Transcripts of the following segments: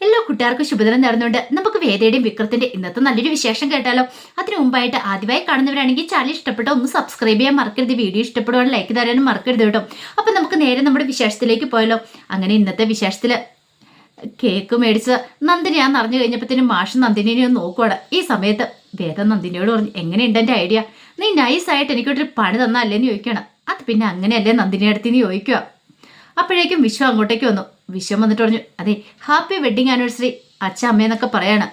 എല്ലാ കൂട്ടുകാർക്കും ശുഭദിനം നേർന്നുകൊണ്ട് നമുക്ക് വേദയുടെയും വിക്രത്തിന്റെ ഇന്നത്തെ നല്ലൊരു വിശേഷം കേട്ടാലോ. അതിനു മുമ്പായിട്ട് ആദ്യമായി കാണുന്നവരാണെങ്കിൽ ചാനൽ ഇഷ്ടപ്പെട്ട ഒന്ന് സബ്സ്ക്രൈബ് ചെയ്യാൻ മറക്കരുത്. വീഡിയോ ഇഷ്ടപ്പെടുവാൻ ലൈക്ക് തരാനും മറക്കരുത് കേട്ടോ. അപ്പം നമുക്ക് നേരെ നമ്മുടെ വിശേഷത്തിലേക്ക് പോയാലോ. അങ്ങനെ ഇന്നത്തെ വിശേഷത്തിൽ കേക്ക് മേടിച്ച് ഞാൻ അറിഞ്ഞു കഴിഞ്ഞപ്പോഴത്തേനും മാഷ് നന്ദിനിയെ നോക്കുവാണ്. ഈ സമയത്ത് വേദ നന്ദിനിയോട് പറഞ്ഞു എങ്ങനെയുണ്ട് എന്റെ ഐഡിയ നീ നൈസായിട്ട് എനിക്കൊരു പണി തന്നല്ലേന്ന് ചോദിക്കണം അത് പിന്നെ അങ്ങനെയല്ലേ നന്ദിനി അടുത്തിന്ന് ചോദിക്കുക. അപ്പോഴേക്കും വിശ്വ അങ്ങോട്ടേക്ക് വന്നു. വിശ്വം വന്നിട്ട് പറഞ്ഞു അതെ ഹാപ്പി വെഡിങ് ആനിവേഴ്സറി അച്ഛ അമ്മയെന്നൊക്കെ പറയാണ്.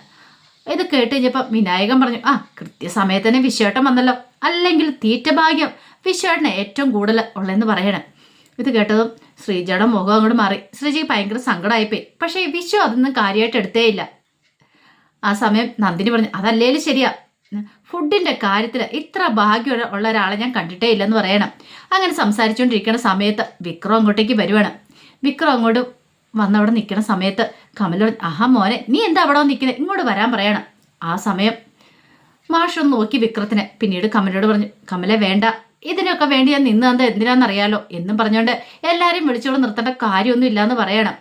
ഇത് കേട്ട് കഴിഞ്ഞപ്പോൾ വിനായകൻ പറഞ്ഞു ആ കൃത്യസമയത്ത് തന്നെ വിശ്വേട്ടൻ വന്നല്ലോ. അല്ലെങ്കിൽ തീറ്റ ഭാഗ്യം വിശ്വേട്ടന് ഏറ്റവും കൂടുതൽ ഉള്ളതെന്ന് പറയണം. ഇത് കേട്ടതും ശ്രീജയുടെ മുഖം അങ്ങോട്ട് മാറി. ശ്രീജിക്ക് ഭയങ്കര സങ്കടമായിപ്പോയി. പക്ഷേ വിശ്വ അതൊന്നും കാര്യമായിട്ട് എടുത്തേയില്ല ആ സമയം നന്ദിനി പറഞ്ഞു അതല്ലേലും ശരിയാ. ഫുഡിന്റെ കാര്യത്തിൽ ഇത്ര ഭാഗ്യം ഉള്ള ഒരാളെ ഞാൻ കണ്ടിട്ടേ ഇല്ലെന്ന് പറയണം. അങ്ങനെ സംസാരിച്ചുകൊണ്ടിരിക്കുന്ന സമയത്ത് വിക്രം അങ്ങോട്ടേക്ക് വരുവാണ്. വിക്രം അങ്ങോട്ട് വന്നവിടെ നിൽക്കുന്ന സമയത്ത് കമലോ ആഹാ മോനെ നീ എന്താ അവിടെ നിൽക്കുന്നത് ഇങ്ങോട്ട് വരാൻ പറയണം. ആ സമയം മാഷൊന്ന് നോക്കി വിക്രത്തിനെ. പിന്നീട് കമലോട് പറഞ്ഞു കമലെ വേണ്ട. ഇതിനൊക്കെ വേണ്ടി ഞാൻ നിന്ന് എന്തിനാന്ന് എന്തിനാണെന്നറിയാലോ? എന്നും പറഞ്ഞുകൊണ്ട് എല്ലാവരെയും വിളിച്ചോട് നിർത്തേണ്ട കാര്യമൊന്നും ഇല്ലാന്ന് പറയണം.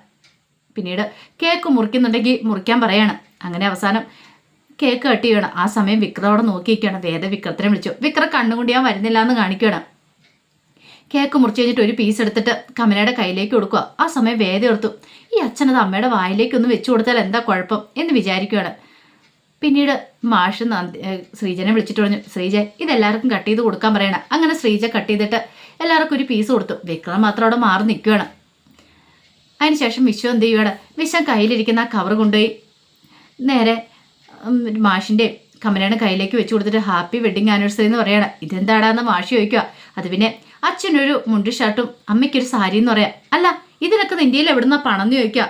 പിന്നീട് കേക്ക് മുറിക്കുന്നുണ്ടെങ്കിൽ മുറിക്കാൻ പറയണം. അങ്ങനെ അവസാനം കേക്ക് കട്ട് ചെയ്യണം. ആ സമയം വിക്രം അവിടെ നോക്കിയിരിക്കുകയാണ്. വേദ വിക്രത്തിനെ വിളിച്ചു. വിക്ര കണ്ണുകൊണ്ട് ഞാൻ വരുന്നില്ല എന്ന് കാണിക്കണം കേക്ക് മുറിച്ച് കഴിഞ്ഞിട്ട് ഒരു പീസ് എടുത്തിട്ട് കമലയുടെ കയ്യിലേക്ക് കൊടുക്കുക. ആ സമയം വേദ ഓർത്തു. ഈ അച്ഛനത് അമ്മയുടെ വായിലേക്ക് വെച്ചു കൊടുത്താൽ എന്താ കുഴപ്പം എന്ന് വിചാരിക്കുകയാണ്. പിന്നീട് മാഷ് ശ്രീജനെ വിളിച്ചിട്ട് പറഞ്ഞു ശ്രീജ ഇതെല്ലാവർക്കും കട്ട് ചെയ്ത് കൊടുക്കാൻ പറയണം. അങ്ങനെ ശ്രീജ കട്ട് ചെയ്തിട്ട് എല്ലാവർക്കും ഒരു പീസ് കൊടുത്തു. വിക്രം മാത്രം അവിടെ മാറി നിൽക്കുകയാണ്. അതിനുശേഷം വിശ്വം എന്ത് ചെയ്യുകയാണ് വിശ്വം കയ്യിലിരിക്കുന്ന ആ കവർ കൊണ്ടുപോയി നേരെ മാഷിന്റെ കമലയുടെ കയ്യിലേക്ക് വെച്ച് കൊടുത്തിട്ട് ഹാപ്പി വെഡിങ് ആനിവേഴ്സറി എന്ന് പറയണം. ഇതെന്താടാന്ന് മാഷി ചോദിക്കുക. അത് പിന്നെ അച്ഛനൊരു മുണ്ടി ഷർട്ടും അമ്മയ്ക്കൊരു സാരി എന്ന് പറയാം. അല്ല ഇതിനൊക്കെ ഇന്ത്യയിൽ എവിടുന്ന പണം എന്ന് ചോദിക്കുക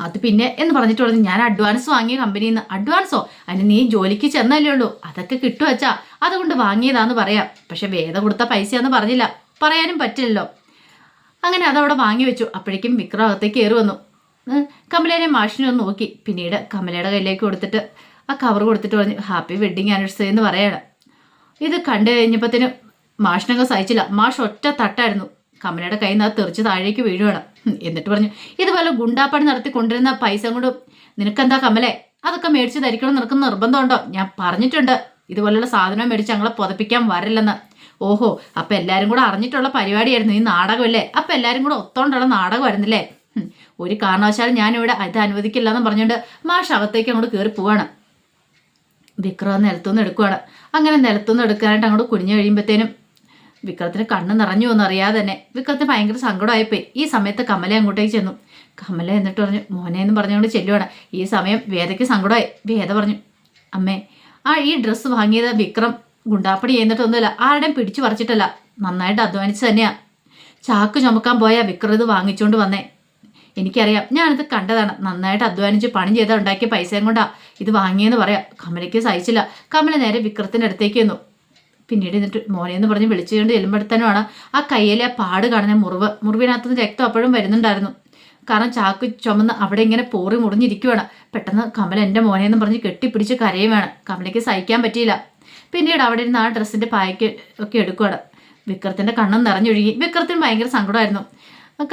അത് പിന്നെ എന്ന് പറഞ്ഞിട്ട് പറഞ്ഞു ഞാൻ അഡ്വാൻസ് വാങ്ങിയ കമ്പനിയിൽ നിന്ന് അഡ്വാൻസോ അതിന് നീ ജോലിക്ക് ചെന്നല്ലേ ഉള്ളൂ. അതൊക്കെ കിട്ടും അച്ഛാ. അതുകൊണ്ട് വാങ്ങിയതാന്ന് പറയാം. പക്ഷെ വേദം കൊടുത്ത പൈസയാന്ന് പറഞ്ഞില്ല. പറയാനും പറ്റില്ലല്ലോ. അങ്ങനെ അതവിടെ വാങ്ങി വെച്ചു. അപ്പോഴേക്കും വിക്രം അകത്തേക്ക് കയറി വന്നു. കമലേനെ മാഷിനെ ഒന്ന് നോക്കി. പിന്നീട് കമലയുടെ കയ്യിലേക്ക് കൊടുത്തിട്ട് ആ കവർ കൊടുത്തിട്ട് പറഞ്ഞു ഹാപ്പി വെഡിങ് ആനിവേഴ്സറി എന്ന് പറയണം. ഇത് കണ്ടു കഴിഞ്ഞപ്പോഴത്തേനും മാഷിനൊക്കെ സഹിച്ചില്ല. മാഷ് ഒറ്റ തട്ടായിരുന്നു. കമലയുടെ കയ്യിൽ നിന്ന് തെറിച്ച് താഴേക്ക് വീഴുവാണ് എന്നിട്ട് പറഞ്ഞു ഇതുപോലെ ഗുണ്ടാപ്പണി നടത്തി കൊണ്ടിരുന്ന പൈസ കൊണ്ട് നിനക്കെന്താ കമലേ? അതൊക്കെ മേടിച്ച് ധരിക്കണം നിനക്ക് നിർബന്ധമുണ്ടോ? ഞാൻ പറഞ്ഞിട്ടുണ്ട്. ഇതുപോലുള്ള സാധനം മേടിച്ച് ഞങ്ങളെ പുതപ്പിക്കാൻ വരില്ലെന്ന്. ഓഹോ അപ്പൊ എല്ലാരും കൂടെ അറിഞ്ഞിട്ടുള്ള പരിപാടിയായിരുന്നു ഈ നാടകമല്ലേ? അപ്പൊ എല്ലാരും കൂടെ ഒത്തോണ്ടുള്ള നാടകമായിരുന്നില്ലേ? ഒരു കാരണവശാലും ഞാനിവിടെ ഇത് അനുവദിക്കില്ല എന്ന് പറഞ്ഞുകൊണ്ട് മാഷ് അകത്തേക്ക് അങ്ങോട്ട് കയറി പോവാണ്. വിക്രം നിലത്തുനിന്ന് എടുക്കുവാണ്. അങ്ങനെ നിലത്തുനിന്ന് എടുക്കാനായിട്ട് അങ്ങോട്ട് കുനിഞ്ഞു കഴിയുമ്പോഴത്തേനും വിക്രത്തിന് കണ്ണ് നിറഞ്ഞു എന്ന് അറിയാതെ തന്നെ വിക്രത്തിന് ഭയങ്കര സങ്കടമായിപ്പോയി. ഈ സമയത്ത് കമല അങ്ങോട്ടേക്ക് ചെന്നു. കമല എന്നിട്ട് പറഞ്ഞു മോനെ എന്ന് പറഞ്ഞുകൊണ്ട് ചെല്ലുവാണ്. ഈ സമയം വേദയ്ക്ക് സങ്കടമായി. വേദ പറഞ്ഞു അമ്മേ ആ ഈ ഡ്രസ്സ് വാങ്ങിയത് വിക്രം ഗുണ്ടാപ്പണി ചെയ്യുന്നിട്ടൊന്നുമില്ല ആരുടെയും പിടിച്ചു പറിച്ചിട്ടല്ല. നന്നായിട്ട് അധ്വാനിച്ച് തന്നെയാണ് ചാക്ക് ചുമക്കാൻ പോയാൽ വിക്രം ഇത് വാങ്ങിച്ചുകൊണ്ട് വന്നേ. എനിക്കറിയാം ഞാനിത് കണ്ടതാണ്. നന്നായിട്ട് അധ്വാനിച്ച് പണി ചെയ്താൽ ഉണ്ടാക്കിയ പൈസയും കൊണ്ടാണ് ഇത് വാങ്ങിയെന്ന് പറയാം. കമലയ്ക്ക് സഹിച്ചില്ല. കമല നേരെ വിക്രത്തിന്റെ അടുത്തേക്ക് വന്നു പിന്നീട് എന്നിട്ട് മോനെ എന്ന് പറഞ്ഞ് വിളിച്ചുകൊണ്ട് ചെല്ലുമ്പോഴത്തേനുമാണ് ആ കയ്യിലെ ആ പാട് കാണുന്ന മുറിവ് മുറിവിനകത്തുനിന്ന് രക്തം അപ്പോഴും വരുന്നുണ്ടായിരുന്നു. കാരണം ചാക്ക് ചുമന്ന് അവിടെ ഇങ്ങനെ പോറി മുറിഞ്ഞിരിക്കുവാണ്. പെട്ടെന്ന് കമൽ എന്റെ മോനെ എന്ന് പറഞ്ഞ് കെട്ടിപ്പിടിച്ച് കരയും വേണം കമലയ്ക്ക് സഹിക്കാൻ പറ്റിയില്ല. പിന്നീട് അവിടെ ഇരുന്ന് ആ ഡ്രസ്സിന്റെ പായ്ക്ക് ഒക്കെ എടുക്കുവാണ്. വിക്രത്തിന്റെ കണ്ണും നിറഞ്ഞൊഴുകി. വിക്രത്തിന് ഭയങ്കര സങ്കടമായിരുന്നു.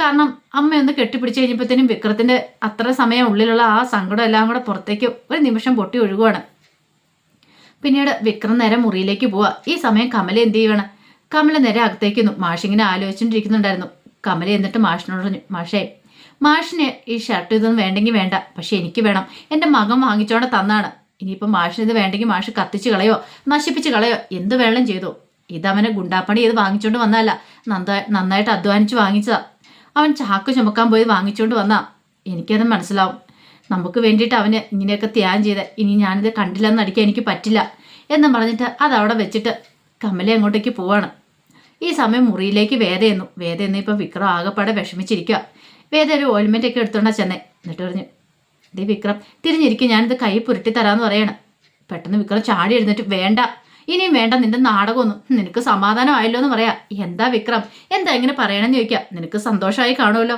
കാരണം അമ്മയൊന്ന് കെട്ടിപ്പിടിച്ച് കഴിഞ്ഞപ്പോഴത്തേനും വിക്രത്തിന്റെ അത്ര സമയം ഉള്ളിലുള്ള ആ സങ്കടം എല്ലാം കൂടെ പുറത്തേക്ക് ഒരു നിമിഷം പൊട്ടി ഒഴുകുവാണ്. പിന്നീട് വിക്രം നേരെ മുറിയിലേക്ക് പോവാ. ഈ സമയം കമല എന്ത് ചെയ്യണം കമല നേരെ അകത്തേക്ക് വന്നു മാഷിങ്ങനെ ആലോചിച്ചുകൊണ്ടിരിക്കുന്നുണ്ടായിരുന്നു കമല എന്നിട്ട് മാഷിനോട് പറഞ്ഞു മാഷേ മാഷിന് ഈ ഷർട്ട് ഇതൊന്നും വേണ്ടെങ്കിൽ വേണ്ട. പക്ഷെ എനിക്ക് വേണം. എന്റെ മകൻ വാങ്ങിച്ചോണ്ട് തന്നാണ്. ഇനിയിപ്പോൾ മാഷിന് ഇത് വേണ്ടെങ്കിൽ മാഷ് കത്തിച്ച് കളയോ? നശിപ്പിച്ച് കളയോ? എന്ത് വേണം ചെയ്തു? ഇതവനെ ഗുണ്ടാപ്പണി ചെയ്ത് വാങ്ങിച്ചോണ്ട് വന്നതല്ല. നന്നായിട്ട് അധ്വാനിച്ച് വാങ്ങിച്ചതാ. അവൻ ചാക്ക് ചുമക്കാൻ പോയി വാങ്ങിച്ചോണ്ട് വന്നാ. എനിക്കത് മനസ്സിലാവും. നമുക്ക് വേണ്ടിയിട്ട് അവന് ഇങ്ങനെയൊക്കെ ത്യാഗം ചെയ്ത്. ഇനി ഞാനിത് കണ്ടില്ലെന്ന് അടിക്കാൻ എനിക്ക് പറ്റില്ല എന്നും പറഞ്ഞിട്ട് അതവിടെ വെച്ചിട്ട് കമല അങ്ങോട്ടേക്ക് പോവാണ്. ഈ സമയം മുറിയിലേക്ക് വേദയെന്നു വേദയെന്ന് ഇപ്പം വിക്രം ആകെപ്പാടെ വിഷമിച്ചിരിക്കുക വേദ ഒരു ഓയിൽമെന്റ് ഒക്കെ എടുത്തോണ്ടാ ചെന്നേ. എന്നിട്ട് പറഞ്ഞു ദേ വിക്രം തിരിഞ്ഞിരിക്കും. ഞാനിത് കൈ പുരട്ടി തരാമെന്ന് പറയാണ്. പെട്ടെന്ന് വിക്രം ചാടി എഴുന്നേറ്റ് വേണ്ട. ഇനിയും വേണ്ട. നിന്റെ നാടകമൊന്നും നിനക്ക് സമാധാനമായല്ലോ എന്ന് പറയാ. എന്താ വിക്രം? എന്താ ഇങ്ങനെ പറയണമെന്ന് ചോദിക്കാം നിനക്ക് സന്തോഷമായി കാണുമല്ലോ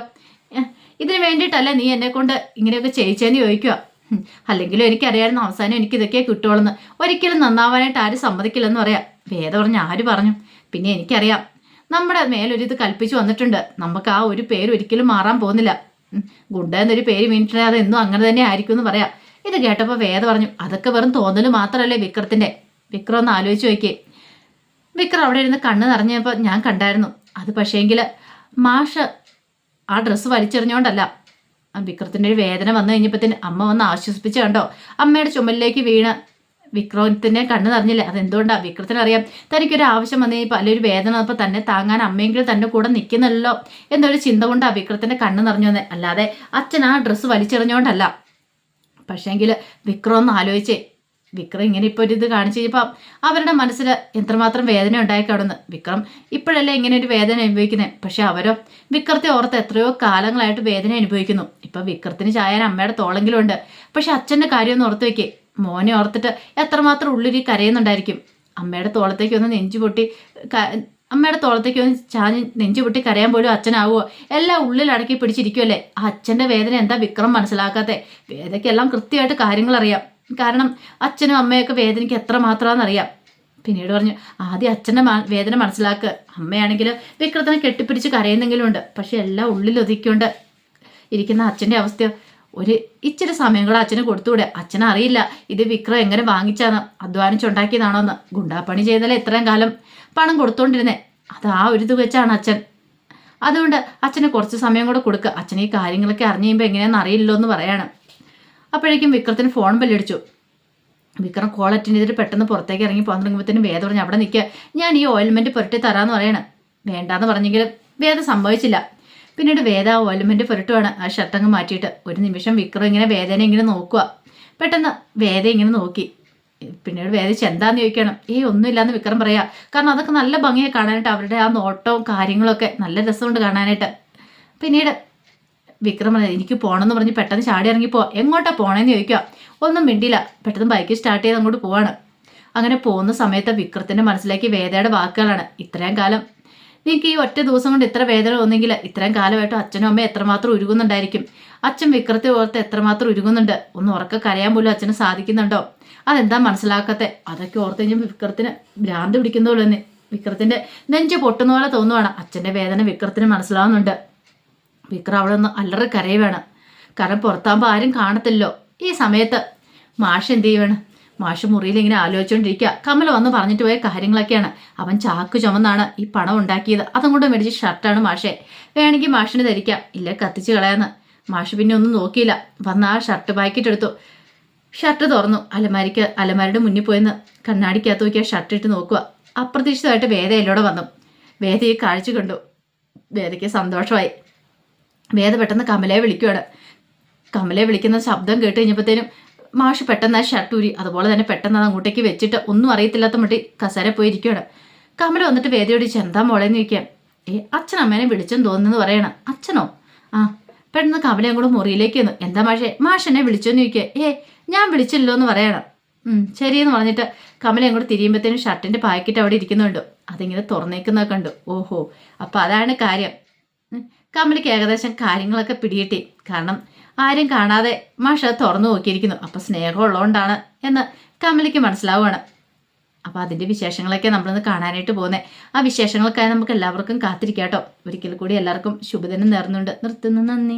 ഇതിന് വേണ്ടിയിട്ടല്ല നീ എന്നെ കൊണ്ട് ഇങ്ങനെയൊക്കെ ചെയ്യിച്ചേന്ന് ചോദിക്കുക? അല്ലെങ്കിലും എനിക്കറിയായിരുന്നു അവസാനം എനിക്ക് ഇതൊക്കെ കിട്ടുള്ളൂ ഒരിക്കലും നന്നാവാനായിട്ട് ആരും സമ്മതിക്കില്ലെന്ന് പറയാം. വേദ പറഞ്ഞ് ആര് പറഞ്ഞു? പിന്നെ എനിക്കറിയാം. നമ്മുടെ മേലൊരിത് കൽപ്പിച്ചു വന്നിട്ടുണ്ട്. നമുക്ക് ആ ഒരു പേര് ഒരിക്കലും മാറാൻ പോകുന്നില്ല. ഗുണ്ട എന്നൊരു പേര് വീണിട്ടുണ്ടെങ്കിൽ അത് എന്നും അങ്ങനെ തന്നെ ആയിരിക്കും എന്ന് പറയാം. ഇത് കേട്ടപ്പോൾ വേദ പറഞ്ഞു അതൊക്കെ വെറും തോന്നൽ മാത്രമല്ലേ വിക്രത്തിന്റെ വിക്രം ഒന്ന് ആലോചിച്ച് നോക്കിയേ. വിക്രം അവിടെ ഇരുന്ന് കണ്ണ് നിറഞ്ഞപ്പോൾ ഞാൻ കണ്ടായിരുന്നു. അത് പക്ഷേങ്കിൽ മാഷ് ആ ഡ്രസ്സ് വലിച്ചെറിഞ്ഞോണ്ടല്ല. ആ വിക്രത്തിന്റെ ഒരു വേദന വന്നു കഴിഞ്ഞപ്പോഴത്തേന് അമ്മ വന്ന് ആശ്വസിപ്പിച്ച് കണ്ടോ? അമ്മയുടെ ചുമലിലേക്ക് വീണ് വിക്രത്തിനെ കണ്ണ് നിറഞ്ഞില്ലേ? അതെന്തുകൊണ്ടാണ് വിക്രത്തിനറിയാം. തനിക്കൊരു ആവശ്യം വന്നു കഴിഞ്ഞപ്പോൾ അല്ലെങ്കിൽ ഒരു വേദന വന്നപ്പോൾ തന്നെ താങ്ങാൻ അമ്മയെങ്കിലും തന്റെ കൂടെ നിൽക്കുന്നല്ലോ എന്നൊരു ചിന്ത കൊണ്ടാണ് വിക്രത്തിന്റെ കണ്ണ് നിറഞ്ഞു വന്നത് അല്ലാതെ അച്ഛൻ ആ ഡ്രസ്സ് വലിച്ചെറിഞ്ഞോണ്ടല്ല. പക്ഷേങ്കിൽ വിക്രം ഒന്ന് ആലോചിച്ചേ. വിക്രം ഇങ്ങനെ ഇപ്പോൾ ഒരു ഇത് കാണിച്ചു കഴിഞ്ഞപ്പോൾ അവരുടെ മനസ്സിൽ എത്രമാത്രം വേദന ഉണ്ടായി കാണുന്നു വിക്രം ഇപ്പോഴല്ലേ ഇങ്ങനെ ഒരു വേദന അനുഭവിക്കുന്നത് പക്ഷെ അവരോ വിക്രത്തെ ഓർത്ത് എത്രയോ കാലങ്ങളായിട്ട് വേദന അനുഭവിക്കുന്നു. ഇപ്പം വിക്രത്തിന് ചായാൻ അമ്മയുടെ തോളെങ്കിലും ഉണ്ട്. പക്ഷെ അച്ഛന്റെ കാര്യം ഒന്ന് ഓർത്ത് വെക്കേ. മോനെ ഓർത്തിട്ട് എത്രമാത്രം ഉള്ളിൽ കരയുന്നുണ്ടായിരിക്കും. അമ്മയുടെ തോളത്തേക്ക് ഒന്ന് നെഞ്ചു പൊട്ടി അമ്മയുടെ തോളത്തേക്ക് ഒന്ന് ചാഞ്ഞ് നെഞ്ചു പൊട്ടി കരയാൻ പോലും അച്ഛനാവുമോ എല്ലാം ഉള്ളിൽ അടക്കി പിടിച്ചിരിക്കുമല്ലേ ആ അച്ഛന്റെ വേദന എന്താ വിക്രം മനസ്സിലാക്കാത്തെ? വേദയ്ക്കെല്ലാം കൃത്യമായിട്ട് കാര്യങ്ങൾ അറിയാം കാരണം അച്ഛനും അമ്മയൊക്കെ വേദനയ്ക്ക് എത്ര മാത്രമാണെന്നറിയാം പിന്നീട് പറഞ്ഞു ആദ്യം അച്ഛന്റെ വേദന മനസ്സിലാക്കുക അമ്മയാണെങ്കിൽ വിക്രത്തിനെ കെട്ടിപ്പിടിച്ച് കരയുന്നെങ്കിലും ഉണ്ട് പക്ഷെ എല്ലാം ഉള്ളിൽ ഒതുക്കിക്കൊണ്ട് ഇരിക്കുന്ന അച്ഛന്റെ അവസ്ഥ ഒരു ഇച്ചിരി സമയം കൂടെ അച്ഛന് കൊടുത്തുകൂടെ. അച്ഛന് അറിയില്ല ഇത് വിക്രം എങ്ങനെ വാങ്ങിച്ചാന്ന്. അധ്വാനിച്ചുണ്ടാക്കിയതാണോ എന്ന് ഗുണ്ടാപ്പണി ചെയ്താലേ ഇത്രയും കാലം പണം കൊടുത്തോണ്ടിരുന്നേ. അത് ആ ഒരു ഇത് വെച്ചാണ് അച്ഛൻ. അതുകൊണ്ട് അച്ഛന് കുറച്ച് സമയം കൂടെ കൊടുക്കുക അച്ഛൻ ഈ കാര്യങ്ങളൊക്കെ അറിഞ്ഞു കഴിയുമ്പോൾ എങ്ങനെയാണെന്ന് അറിയില്ലല്ലോ എന്ന് പറയാണ്. അപ്പോഴേക്കും വിക്രത്തിന് ഫോൺ ബെല്ലടിച്ചു. വിക്രം കോൾ അറ്റൻഡ് ചെയ്തിട്ട് പെട്ടെന്ന് പുറത്തേക്ക് ഇറങ്ങി പോകാൻ തുടങ്ങുമ്പോഴത്തേനും വേദ പറഞ്ഞു അവിടെ നിൽക്കുക ഞാൻ ഈ ഓയിൽമെന്റ് പുരട്ടി തരാമെന്ന് പറയണം. വേണ്ടാന്ന് പറഞ്ഞെങ്കിലും വേദ സംഭവിച്ചില്ല. പിന്നീട് വേദ ആ ഓയിൽമെന്റ് പുരട്ടുവാണ്. ആ ഷർട്ടങ്ങ് മാറ്റിയിട്ട്. ഒരു നിമിഷം വിക്രം ഇങ്ങനെ വേദന ഇങ്ങനെ നോക്കുക പെട്ടെന്ന് വേദ ഇങ്ങനെ നോക്കി. പിന്നീട് വേദ എന്താന്ന് ചോദിക്കണം? ഏയ് ഒന്നുമില്ലാന്ന് വിക്രം പറയാ. കാരണം അതൊക്കെ നല്ല ഭംഗിയായി കാണാനായിട്ട്. അവരുടെ ആ നോട്ടവും കാര്യങ്ങളൊക്കെ നല്ല രസമുണ്ട് കാണാനായിട്ട്. പിന്നീട് വിക്രം എനിക്ക് പോകണമെന്ന് പറഞ്ഞ് പെട്ടെന്ന് ചാടി ഇറങ്ങിപ്പോ എങ്ങോട്ടാ പോണേന്ന് ചോദിക്കുക ഒന്നും മിണ്ടിയില്ല. പെട്ടെന്ന് ബൈക്ക് സ്റ്റാർട്ട് ചെയ്ത് അങ്ങോട്ട് പോവാണ്. അങ്ങനെ പോകുന്ന സമയത്ത് വിക്രത്തിന്റെ മനസ്സിലേക്ക് വേദയുടെ വാക്കുകളാണ്. ഇത്രയും കാലം നിങ്ങൾക്ക് ഈ ഒറ്റ ദിവസം കൊണ്ട് ഇത്ര വേദന തോന്നിയെങ്കിൽ ഇത്രയും കാലമായിട്ടും അച്ഛനും അമ്മയും എത്രമാത്രം ഉരുകുന്നുണ്ടായിരിക്കും? അച്ഛൻ വിക്രത്തെ ഓർത്ത് എത്രമാത്രം ഉരുകുന്നുണ്ട്? ഒന്ന് ഉറക്ക കരയാൻ പോലും അച്ഛന് സാധിക്കുന്നുണ്ടോ? അതെന്താ മനസ്സിലാക്കാത്തെ? അതൊക്കെ ഓർത്ത് കഴിഞ്ഞാൽ വിക്രത്തിന് ഭ്രാന്ത് പിടിക്കുന്ന പോലെ തന്നെ. വിക്രത്തിന്റെ നെഞ്ച് പൊട്ടുന്ന പോലെ തോന്നുവാണ്. അച്ഛന്റെ വേദന വിക്രത്തിന് മനസ്സിലാവുന്നുണ്ട്. വിക്രം അവിടെ ഒന്ന് അല്ലറി കരയുവാണ് കാരണം പുറത്താകുമ്പോൾ ആരും കാണത്തില്ലോ ഈ സമയത്ത് മാഷ് എന്ത് ചെയ്യുവാണ്? മാഷ് മുറിയിൽ ഇങ്ങനെ ആലോചിച്ചുകൊണ്ടിരിക്കുക കമൽ വന്ന് പറഞ്ഞിട്ട് പോയ കാര്യങ്ങളൊക്കെയാണ്. അവൻ ചാക്ക് ചുമന്നാണ് ഈ പണം ഉണ്ടാക്കിയത്. അതും കൊണ്ട് മേടിച്ച ഷർട്ടാണ് മാഷെ. വേണമെങ്കിൽ മാഷിന് ധരിക്കാം. ഇല്ല കത്തിച്ച് കളയാന്ന്. മാഷ് പിന്നെ ഒന്നും നോക്കിയില്ല. വന്ന് ആ ഷർട്ട് പാക്കറ്റ് എടുത്തു. ഷർട്ട് തുറന്നു. അലമാരിക്ക് അലമാരിയുടെ മുന്നിൽ പോയിന്ന് കണ്ണാടിക്കകത്ത് നോക്കിയ ഷർട്ട് ഇട്ട് നോക്കുക. അപ്രതീക്ഷിതമായിട്ട് വേദ എന്നോട് വന്നു. വേദ ഈ കാഴ്ച കണ്ടു. വേദയ്ക്ക് സന്തോഷമായി. വേദ പെട്ടെന്ന് കമലയെ വിളിക്കുവാണ്. കമലയെ വിളിക്കുന്ന ശബ്ദം കേട്ട് കഴിഞ്ഞപ്പോഴത്തേനും മാഷ് പെട്ടെന്ന് ആ ഷർട്ട് ഊരി അതുപോലെ തന്നെ പെട്ടെന്ന് അത് അങ്ങോട്ടേക്ക് വെച്ചിട്ട് ഒന്നും അറിയത്തില്ലാത്ത മട്ടി കസേര പോയി ഇരിക്കുകയാണ് കമല വന്നിട്ട് വേദയോട് എന്താ മോളേന്ന് ചോദിക്കാം ഏ അച്ഛൻ അമ്മേനെ വിളിച്ചെന്ന് തോന്നുന്നു പറയണം. അച്ഛനോ? ആ പെട്ടെന്ന് കമലയും അങ്ങോട്ട് മുറിയിലേക്ക് വന്നു. എന്താ മാഷേ? മാഷ് എന്നെ വിളിച്ചോന്ന് ചോദിക്കുക. ഏ ഞാൻ വിളിച്ചില്ലോ എന്ന് പറയണം. ശരിയെന്ന് പറഞ്ഞിട്ട് കമല അങ്ങോട്ട് തിരിയുമ്പോഴത്തേനും ഷർട്ടിന്റെ പാക്കറ്റ് അവിടെ ഇരിക്കുന്നുണ്ട്. അതിങ്ങനെ തുറന്നേക്കുന്നത് കണ്ടു. ഓഹോ അപ്പോൾ അതാണ് കാര്യം. ഉം, കമലയ്ക്ക് ഏകദേശം കാര്യങ്ങളൊക്കെ പിടിയിട്ടി കാരണം ആരും കാണാതെ മാഷ തുറന്നു നോക്കിയിരിക്കുന്നു. അപ്പം സ്നേഹമുള്ളതുകൊണ്ടാണ് എന്ന് കമലയ്ക്ക് മനസ്സിലാവുകയാണ്. അപ്പോൾ അതിന്റെ വിശേഷങ്ങളൊക്കെ നമ്മളിന്ന് കാണാനായിട്ട് പോകുന്നത് ആ വിശേഷങ്ങൾക്കായി നമുക്ക് എല്ലാവർക്കും കാത്തിരിക്കാം കേട്ടോ. ഒരിക്കൽ കൂടി എല്ലാവർക്കും ശുഭദിനം നേർന്നുകൊണ്ട് നിർത്തുന്നു. നന്ദി.